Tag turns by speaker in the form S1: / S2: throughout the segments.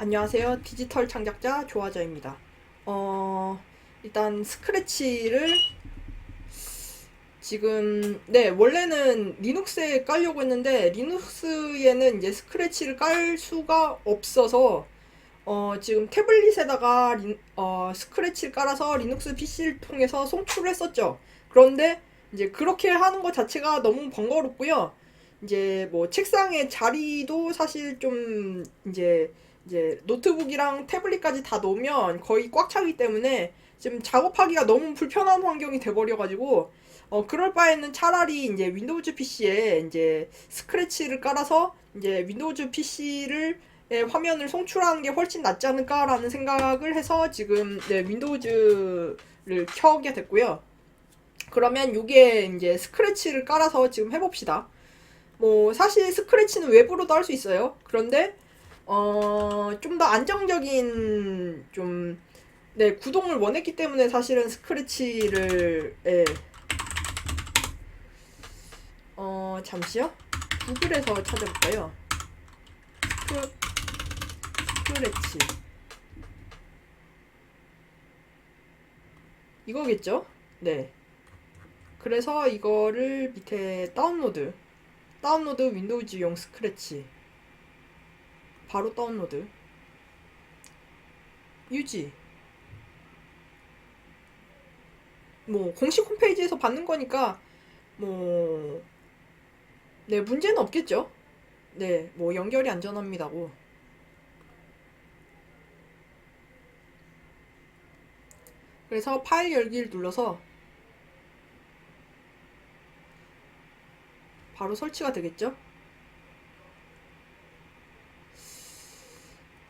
S1: 안녕하세요. 디지털 창작자 조아저입니다. 어, 일단 스크래치를 지금, 네, 원래는 리눅스에 깔려고 했는데, 리눅스에는 이제 스크래치를 깔 수가 없어서, 어, 지금 태블릿에다가 리, 어, 스크래치를 깔아서 리눅스 PC를 통해서 송출을 했었죠. 그런데 이제 그렇게 하는 것 자체가 너무 번거롭고요. 이제 뭐 책상에 자리도 사실 좀 이제 이제 노트북이랑 태블릿까지 다 놓으면 거의 꽉 차기 때문에 지금 작업하기가 너무 불편한 환경이 돼버려가지고 어 그럴 바에는 차라리 이제 윈도우즈 PC에 이제 스크래치를 깔아서 이제 윈도우즈 PC를 화면을 송출하는 게 훨씬 낫지 않을까라는 생각을 해서 지금 네, 윈도우즈를 켜게 됐고요. 그러면 이게 이제 스크래치를 깔아서 지금 해봅시다. 뭐 사실 스크래치는 외부로도 할 수 있어요. 그런데 어, 좀 더 안정적인 좀 네, 구동을 원했기 때문에 사실은 스크래치를 예. 어, 잠시요. 구글에서 찾아볼까요? 스크, 스크래치. 이거겠죠? 네. 그래서 이거를 밑에 다운로드. 다운로드 윈도우즈용 스크래치. 바로 다운로드. 유지. 뭐 공식 홈페이지에서 받는 거니까 뭐 네, 문제는 없겠죠? 네, 뭐 연결이 안전합니다고. 그래서 파일 열기를 눌러서 바로 설치가 되겠죠?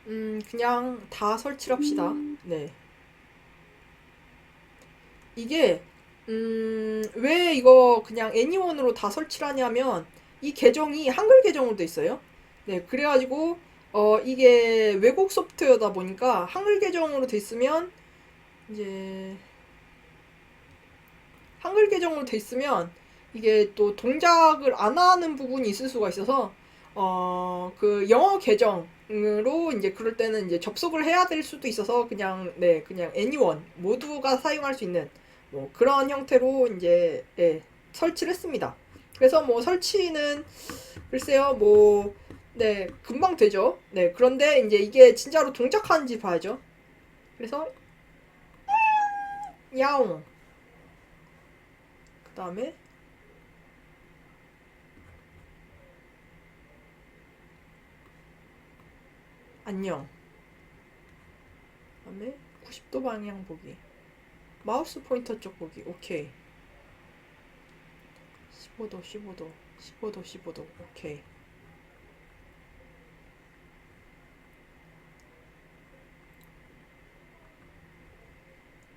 S1: 음, 그냥 다 설치를 합시다. 네. 이게, 음, 왜 이거 그냥 애니원으로 다 설치를 하냐면, 이 계정이 한글 계정으로 돼 있어요. 네, 그래가지고, 어, 이게 외국 소프트웨어다 보니까 한글 계정으로 돼 있으면, 이제, 한글 계정으로 돼 있으면, 이게 또 동작을 안 하는 부분이 있을 수가 있어서, 어, 그 영어 계정으로 이제 그럴 때는 이제 접속을 해야 될 수도 있어서 그냥, 네, 그냥 애니원 모두가 사용할 수 있는 뭐 그런 형태로 이제, 예, 설치를 했습니다. 그래서 뭐 설치는 글쎄요, 뭐, 네, 금방 되죠. 네, 그런데 이제 이게 진짜로 동작하는지 봐야죠. 그래서, 야옹. 그 다음에, 안녕. 그다음에 90도 방향 보기. 마우스 포인터 쪽 보기. 오케이. 15도, 15도, 15도, 15도. 오케이.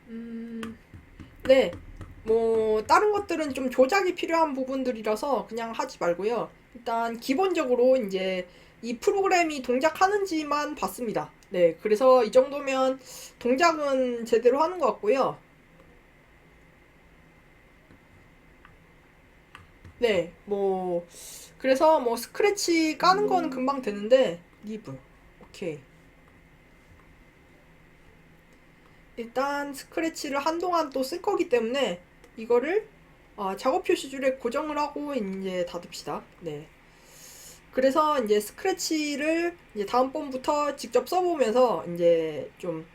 S1: 음, 네. 뭐, 다른 것들은 좀 조작이 필요한 부분들이라서 그냥 하지 말고요. 일단, 기본적으로 이제 이 프로그램이 동작하는지만 봤습니다. 네, 그래서 이 정도면 동작은 제대로 하는 것 같고요. 네, 뭐, 그래서 뭐 스크래치 까는 건 금방 되는데, 리브. 오케이. 일단 스크래치를 한동안 또 쓸 거기 때문에 이거를 아, 작업 표시 줄에 고정을 하고 이제 닫읍시다. 네. 그래서 이제 스크래치를 이제 다음번부터 직접 써보면서 이제 좀,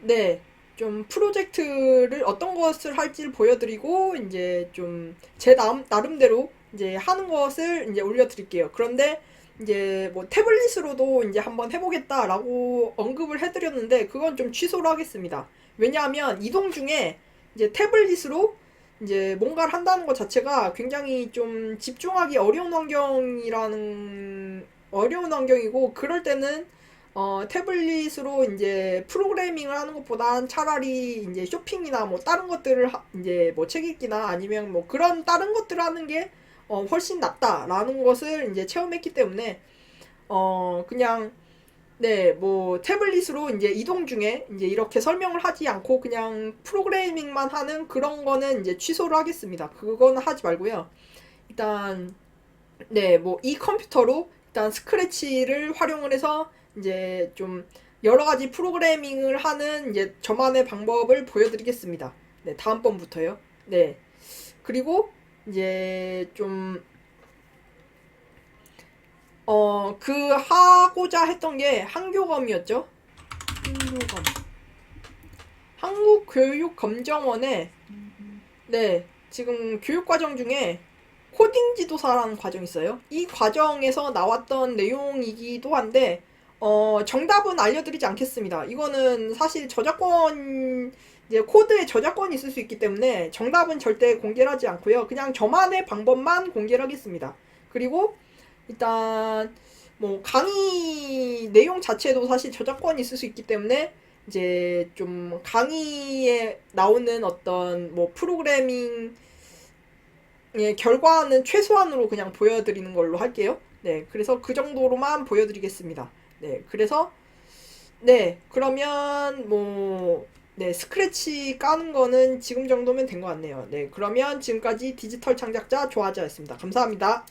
S1: 네, 좀 프로젝트를 어떤 것을 할지를 보여드리고 이제 좀 제 나름대로 이제 하는 것을 이제 올려드릴게요. 그런데 이제 뭐 태블릿으로도 이제 한번 해보겠다라고 언급을 해드렸는데 그건 좀 취소를 하겠습니다. 왜냐하면 이동 중에 이제 태블릿으로 이제 뭔가를 한다는 것 자체가 굉장히 좀 집중하기 어려운 환경이라는 어려운 환경이고 그럴 때는 어, 태블릿으로 이제 프로그래밍을 하는 것보단 차라리 이제 쇼핑이나 뭐 다른 것들을 하, 이제 뭐 책 읽기나 아니면 뭐 그런 다른 것들을 하는 게 어, 훨씬 낫다라는 것을 이제 체험했기 때문에 어, 그냥 네, 뭐 태블릿으로 이제 이동 중에 이제 이렇게 설명을 하지 않고 그냥 프로그래밍만 하는 그런 거는 이제 취소를 하겠습니다. 그거는 하지 말고요. 일단 네, 뭐 이 컴퓨터로 일단 스크래치를 활용을 해서 이제 좀 여러 가지 프로그래밍을 하는 이제 저만의 방법을 보여드리겠습니다. 네, 다음번부터요. 네. 그리고 이제 좀 어, 그 하고자 했던 게 한교검이었죠. 한교검. 한국교육검정원에 네, 지금 교육과정 중에 코딩 지도사라는 과정이 있어요. 이 과정에서 나왔던 내용이기도 한데 어, 정답은 알려드리지 않겠습니다. 이거는 사실 저작권 이제 코드에 저작권이 있을 수 있기 때문에 정답은 절대 공개를 하지 않고요. 그냥 저만의 방법만 공개를 하겠습니다. 그리고 일단 뭐 강의 내용 자체도 사실 저작권이 있을 수 있기 때문에 이제 좀 강의에 나오는 어떤 뭐 프로그래밍 의 결과는 최소한으로 그냥 보여드리는 걸로 할게요. 네, 그래서 그 정도로만 보여드리겠습니다. 네, 그래서 네, 그러면 뭐 네, 스크래치 까는 거는 지금 정도면 된 것 같네요. 네, 그러면 지금까지 디지털 창작자 조아자였습니다. 감사합니다.